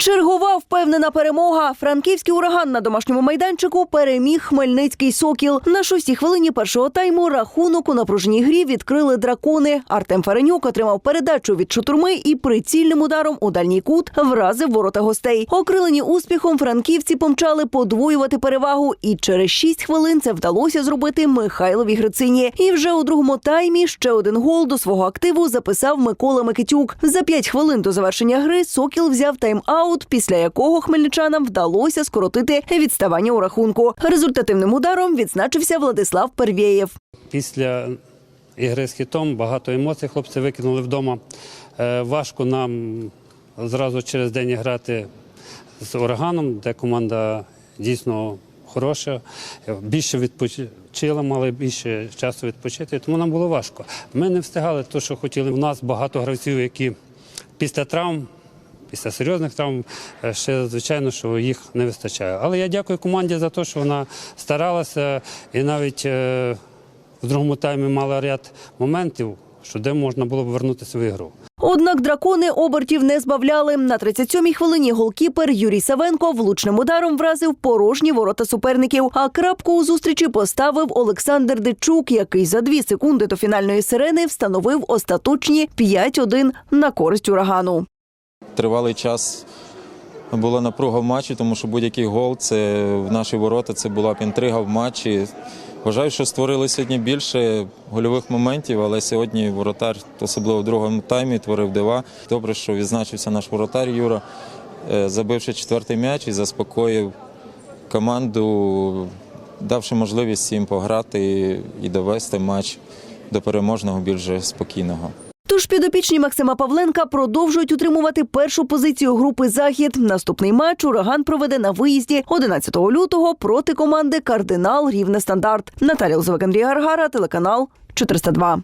Чергова впевнена перемога. Франківський ураган на домашньому майданчику переміг Хмельницький сокіл. На шостій хвилині першого тайму рахунок у напруженій грі відкрили дракони. Артем Фаренюк отримав передачу від шутурми і прицільним ударом у дальній кут вразив ворота гостей. Окрилені успіхом франківці помчали подвоювати перевагу, і через шість хвилин це вдалося зробити Михайлові Грицині. І вже у другому таймі ще один гол до свого активу записав Микола Микитюк. За п'ять хвилин до завершення гри Сокіл взяв тайм-аут, після якого хмельничанам вдалося скоротити відставання у рахунку. Результативним ударом відзначився Владислав Первєєв. Після ігри з хітом багато емоцій хлопці викинули вдома. Е, Важко нам зразу через день грати з ураганом, де команда дійсно хороша. Більше відпочила, мали більше часу відпочити, тому нам було важко. Ми не встигали те, що хотіли. У нас багато гравців, які після травм. Після серйозних травм е, ще звичайно, що їх не вистачає. Але я дякую команді за те, що вона старалася і навіть е, в другому таймі мала ряд моментів, що де можна було б вернутися в ігру. Однак дракони обертів не збавляли. На 37-й хвилині голкіпер Юрій Савенко влучним ударом вразив порожні ворота суперників. А крапку у зустрічі поставив Олександр Дичук, який за дві секунди до фінальної сирени встановив остаточні 5-1 на користь урагану. Тривалий час була напруга в матчі, тому що будь-який гол це в наші ворота це була б інтрига в матчі. Вважаю, що створили сьогодні більше гольових моментів, але сьогодні воротар, особливо в другому таймі, творив дива. Добре, що відзначився наш воротар Юра, е, забивши четвертий м'яч і заспокоїв команду, давши можливість їм пограти і довести матч до переможного більш спокійного. Тож підопічні Максима Павленка продовжують утримувати першу позицію групи Захід. Наступний матч ураган проведе на виїзді 11 лютого проти команди Кардинал Рівне Стандарт. Наталя Лозовик, Андрій Гаргара, телеканал 402.